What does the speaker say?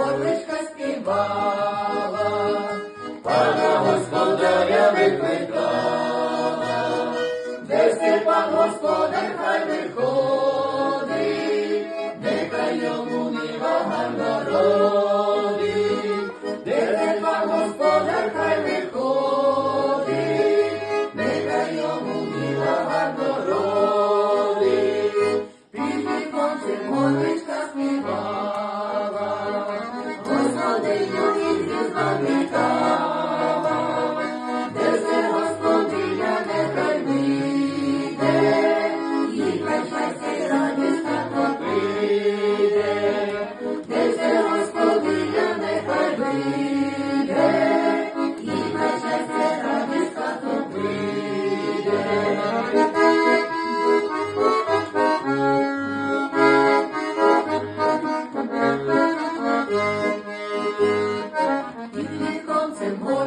горличка співала, пана господаря викликала, де си пан господар хай виходить, нехай йому нива гарно родить, де си пан господар хай виходить, нехай йому нива гарно родить, під віконцем Hallelujah, Hallelujah. se mueve.